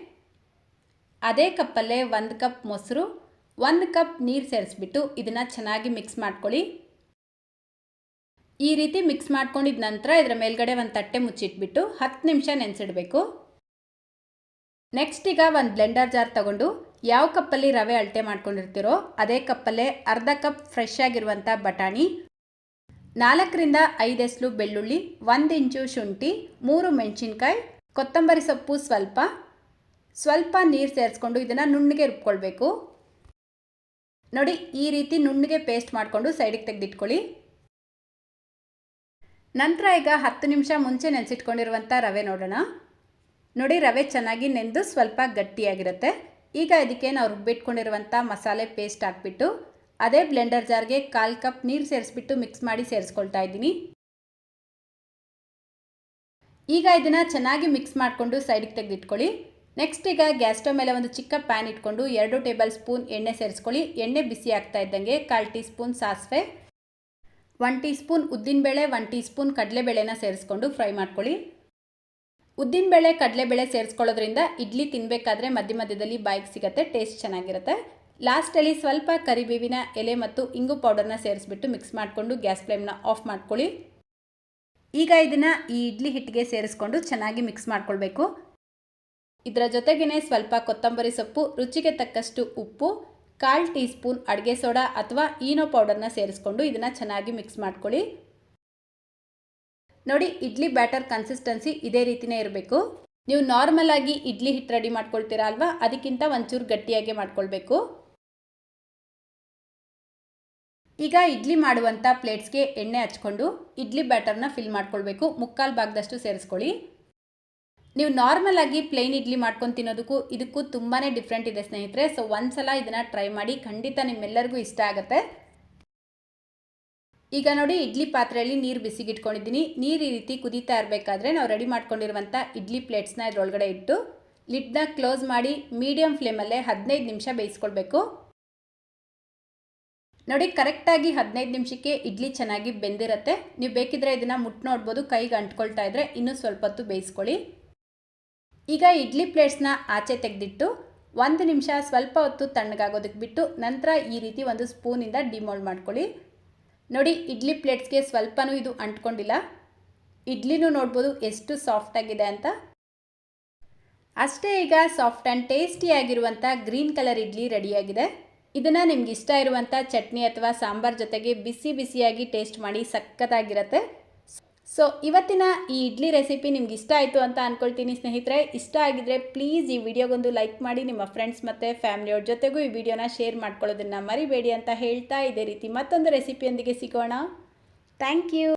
ಅದೇ ಕಪ್ಪಲ್ಲೇ ಒಂದು ಕಪ್ ಮೊಸರು, ಒಂದು ಕಪ್ ನೀರು ಸೇರಿಸ್ಬಿಟ್ಟು ಇದನ್ನು ಚೆನ್ನಾಗಿ ಮಿಕ್ಸ್ ಮಾಡ್ಕೊಳ್ಳಿ. ಈ ರೀತಿ ಮಿಕ್ಸ್ ಮಾಡ್ಕೊಂಡಿದ ನಂತರ ಇದರ ಮೇಲ್ಗಡೆ ಒಂದು ತಟ್ಟೆ ಮುಚ್ಚಿಟ್ಬಿಟ್ಟು ಹತ್ತು ನಿಮಿಷ ನೆನೆಸಿಡಬೇಕು. ನೆಕ್ಸ್ಟ್ ಈಗ ಒಂದು ಬ್ಲೆಂಡರ್ ಜಾರ್ ತಗೊಂಡು ಯಾವ ಕಪ್ಪಲ್ಲಿ ರವೆ ಅಳತೆ ಮಾಡ್ಕೊಂಡಿರ್ತೀರೋ ಅದೇ ಕಪ್ಪಲ್ಲೇ ಅರ್ಧ ಕಪ್ ಫ್ರೆಶ್ ಆಗಿರುವಂಥ ಬಟಾಣಿ ನಾಲ್ಕರಿಂದ ಐದೆಸ್ಲು ಬೆಳ್ಳುಳ್ಳಿ, ಒಂದು ಇಂಚು ಶುಂಠಿ, ಮೂರು ಮೆಣಸಿನ್ಕಾಯಿ, ಕೊತ್ತಂಬರಿ ಸೊಪ್ಪು ಸ್ವಲ್ಪ. ಸ್ವಲ್ಪ ನೀರು ಸೇರಿಸ್ಕೊಂಡು ಇದನ್ನು ನುಣ್ಣಗೆ ರುಬ್ಕೊಳ್ಬೇಕು. ನೋಡಿ, ಈ ರೀತಿ ನುಣ್ಣಗೆ ಪೇಸ್ಟ್ ಮಾಡಿಕೊಂಡು ಸೈಡಿಗೆ ತೆಗೆದಿಟ್ಕೊಳ್ಳಿ. ನಂತರ ಈಗ ಹತ್ತು ನಿಮಿಷ ಮುಂಚೆ ನೆನೆಸಿಟ್ಕೊಂಡಿರುವಂಥ ರವೆ ನೋಡೋಣ. ನೋಡಿ, ರವೆ ಚೆನ್ನಾಗಿ ನೆಂದು ಸ್ವಲ್ಪ ಗಟ್ಟಿಯಾಗಿರುತ್ತೆ. ಈಗ ಇದಕ್ಕೆ ನಾವು ರುಬ್ಬಿಟ್ಕೊಂಡಿರುವಂಥ ಮಸಾಲೆ ಪೇಸ್ಟ್ ಹಾಕ್ಬಿಟ್ಟು ಅದೇ ಬ್ಲೆಂಡರ್ ಜಾರ್ಗೆ ಕಾಲು ಕಪ್ ನೀರು ಸೇರಿಸ್ಬಿಟ್ಟು ಮಿಕ್ಸ್ ಮಾಡಿ ಸೇರಿಸ್ಕೊಳ್ತಾ ಇದ್ದೀನಿ. ಈಗ ಇದನ್ನು ಚೆನ್ನಾಗಿ ಮಿಕ್ಸ್ ಮಾಡಿಕೊಂಡು ಸೈಡಿಗೆ ತೆಗೆದಿಟ್ಕೊಳ್ಳಿ. ನೆಕ್ಸ್ಟ್ ಈಗ ಗ್ಯಾಸ್ ಸ್ಟವ್ ಮೇಲೆ ಒಂದು ಚಿಕ್ಕ ಪ್ಯಾನ್ ಇಟ್ಕೊಂಡು ಎರಡು ಟೇಬಲ್ ಸ್ಪೂನ್ ಎಣ್ಣೆ ಸೇರಿಸ್ಕೊಳ್ಳಿ. ಎಣ್ಣೆ ಬಿಸಿ ಆಗ್ತಾ ಇದ್ದಂಗೆ ಕಾಲು ಟೀ ಸ್ಪೂನ್ ಸಾಸಿವೆ, ಒನ್ ಟೀ ಸ್ಪೂನ್ ಉದ್ದಿನಬೇಳೆ, ಒನ್ ಟೀ ಸ್ಪೂನ್ ಕಡಲೆಬೇಳೆನ ಸೇರಿಸ್ಕೊಂಡು ಫ್ರೈ ಮಾಡ್ಕೊಳ್ಳಿ. ಉದ್ದಿನಬೇಳೆ, ಕಡಲೆಬೇಳೆ ಸೇರಿಸ್ಕೊಳ್ಳೋದ್ರಿಂದ ಇಡ್ಲಿ ತಿನ್ನಬೇಕಾದ್ರೆ ಮಧ್ಯ ಮಧ್ಯದಲ್ಲಿ ಬಾಯಿಗೆ ಸಿಗುತ್ತೆ, ಟೇಸ್ಟ್ ಚೆನ್ನಾಗಿರುತ್ತೆ. ಲಾಸ್ಟಲ್ಲಿ ಸ್ವಲ್ಪ ಕರಿಬೇವಿನ ಎಲೆ ಮತ್ತು ಇಂಗು ಪೌಡರ್ನ ಸೇರಿಸ್ಬಿಟ್ಟು ಮಿಕ್ಸ್ ಮಾಡಿಕೊಂಡು ಗ್ಯಾಸ್ ಫ್ಲೇಮ್ನ ಆಫ್ ಮಾಡ್ಕೊಳ್ಳಿ. ಈಗ ಇದನ್ನು ಈ ಇಡ್ಲಿ ಹಿಟ್ಟಿಗೆ ಸೇರಿಸ್ಕೊಂಡು ಚೆನ್ನಾಗಿ ಮಿಕ್ಸ್ ಮಾಡ್ಕೊಳ್ಬೇಕು. ಇದರ ಜೊತೆಗೇ ಸ್ವಲ್ಪ ಕೊತ್ತಂಬರಿ ಸೊಪ್ಪು, ರುಚಿಗೆ ತಕ್ಕಷ್ಟು ಉಪ್ಪು, ಕಾಲು ಟೀ ಸ್ಪೂನ್ ಅಡುಗೆ ಸೋಡಾ ಅಥವಾ ಈನೋ ಪೌಡರ್ನ ಸೇರಿಸ್ಕೊಂಡು ಇದನ್ನು ಚೆನ್ನಾಗಿ ಮಿಕ್ಸ್ ಮಾಡ್ಕೊಳ್ಳಿ. ನೋಡಿ, ಇಡ್ಲಿ ಬ್ಯಾಟರ್ ಕನ್ಸಿಸ್ಟೆನ್ಸಿ ಇದೇ ರೀತಿಯೇ ಇರಬೇಕು. ನೀವು ನಾರ್ಮಲ್ ಆಗಿ ಇಡ್ಲಿ ಹಿಟ್ಟು ರೆಡಿ ಮಾಡ್ಕೊಳ್ತೀರಾ ಅಲ್ವಾ? ಅದಕ್ಕಿಂತ ಒಂಚೂರು ಗಟ್ಟಿಯಾಗಿ ಮಾಡ್ಕೊಳ್ಬೇಕು. ಈಗ ಇಡ್ಲಿ ಮಾಡುವಂಥ ಪ್ಲೇಟ್ಸ್ಗೆ ಎಣ್ಣೆ ಹಚ್ಕೊಂಡು ಇಡ್ಲಿ ಬ್ಯಾಟರ್ನ ಫಿಲ್ ಮಾಡ್ಕೊಳ್ಬೇಕು. ಮುಕ್ಕಾಲು ಭಾಗದಷ್ಟು ಸೇರಿಸ್ಕೊಳ್ಳಿ. ನೀವು ನಾರ್ಮಲ್ ಆಗಿ ಪ್ಲೇನ್ ಇಡ್ಲಿ ಮಾಡ್ಕೊಂಡು ತಿನ್ನೋದಕ್ಕೂ ಇದಕ್ಕೂ ತುಂಬಾ ಡಿಫ್ರೆಂಟ್ ಇದೆ ಸ್ನೇಹಿತರೆ. ಸೊ ಒಂದ್ಸಲ ಇದನ್ನು ಟ್ರೈ ಮಾಡಿ ಖಂಡಿತ ನಿಮ್ಮೆಲ್ಲರಿಗೂ ಇಷ್ಟ ಆಗುತ್ತೆ. ಈಗ ನೋಡಿ ಇಡ್ಲಿ ಪಾತ್ರೆಯಲ್ಲಿ ನೀರು ಬಿಸಿಗಿಟ್ಕೊಂಡಿದ್ದೀನಿ. ನೀರು ಈ ರೀತಿ ಕುದೀತಾ ಇರಬೇಕಾದ್ರೆ ನಾವು ರೆಡಿ ಮಾಡ್ಕೊಂಡಿರುವಂಥ ಇಡ್ಲಿ ಪ್ಲೇಟ್ಸ್ನ ಇದರೊಳಗಡೆ ಇಟ್ಟು ಲಿಡ್ನ ಕ್ಲೋಸ್ ಮಾಡಿ ಮೀಡಿಯಮ್ ಫ್ಲೇಮಲ್ಲೇ ಹದಿನೈದು ನಿಮಿಷ ಬೇಯಿಸ್ಕೊಳ್ಬೇಕು. ನೋಡಿ, ಕರೆಕ್ಟಾಗಿ ಹದಿನೈದು ನಿಮಿಷಕ್ಕೆ ಇಡ್ಲಿ ಚೆನ್ನಾಗಿ ಬೆಂದಿರುತ್ತೆ. ನೀವು ಬೇಕಿದ್ರೆ ಇದನ್ನು ಮುಟ್ಟು ನೋಡ್ಬೋದು, ಕೈಗೆ ಅಂಟ್ಕೊಳ್ತಾ ಇದ್ರೆ ಇನ್ನೂ ಸ್ವಲ್ಪ ಹೊತ್ತು ಬೇಯಿಸ್ಕೊಳ್ಳಿ. ಈಗ ಇಡ್ಲಿ ಪ್ಲೇಟ್ಸ್ನ ಆಚೆ ತೆಗೆದಿಟ್ಟು ಒಂದು ನಿಮಿಷ ಸ್ವಲ್ಪ ಹೊತ್ತು ತಣ್ಣಗಾಗೋದಕ್ಕೆ ಬಿಟ್ಟು ನಂತರ ಈ ರೀತಿ ಒಂದು ಸ್ಪೂನಿಂದ ಡಿಮೋಲ್ಡ್ ಮಾಡ್ಕೊಳ್ಳಿ. ನೋಡಿ, ಇಡ್ಲಿ ಪ್ಲೇಟ್ಸ್ಗೆ ಸ್ವಲ್ಪನೂ ಇದು ಅಂಟ್ಕೊಂಡಿಲ್ಲ. ಇಡ್ಲಿನೂ ನೋಡ್ಬೋದು ಎಷ್ಟು ಸಾಫ್ಟಾಗಿದೆ ಅಂತ. ಅಷ್ಟೇ ಈಗ ಸಾಫ್ಟ್ ಆ್ಯಂಡ್ ಟೇಸ್ಟಿಯಾಗಿರುವಂಥ ಗ್ರೀನ್ ಕಲರ್ ಇಡ್ಲಿ ರೆಡಿಯಾಗಿದೆ ಇದನ್ನು ನಿಮ್ಗೆ ಇಷ್ಟ ಇರುವಂಥ ಚಟ್ನಿ ಅಥವಾ ಸಾಂಬಾರ್ ಜೊತೆಗೆ ಬಿಸಿ ಬಿಸಿಯಾಗಿ ಟೇಸ್ಟ್ ಮಾಡಿ ಸಖತ್ತಾಗಿರುತ್ತೆ. ಸೊ ಇವತ್ತಿನ ಈ ಇಡ್ಲಿ ರೆಸಿಪಿ ನಿಮ್ಗೆ ಇಷ್ಟ ಆಯಿತು ಅಂತ ಅಂದ್ಕೊಳ್ತೀನಿ ಸ್ನೇಹಿತರೆ. ಇಷ್ಟ ಆಗಿದ್ರೆ ಪ್ಲೀಸ್ ಈ ವಿಡಿಯೋಗೊಂದು ಲೈಕ್ ಮಾಡಿ, ನಿಮ್ಮ ಫ್ರೆಂಡ್ಸ್ ಮತ್ತು ಫ್ಯಾಮಿಲಿಯವ್ರ ಜೊತೆಗೂ ಈ ವಿಡಿಯೋನ ಶೇರ್ ಮಾಡ್ಕೊಳ್ಳೋದನ್ನು ಮರಿಬೇಡಿ ಅಂತ ಹೇಳ್ತಾ ಇದೇ ರೀತಿ ಮತ್ತೊಂದು ರೆಸಿಪಿಯೊಂದಿಗೆ ಸಿಗೋಣ. Thank you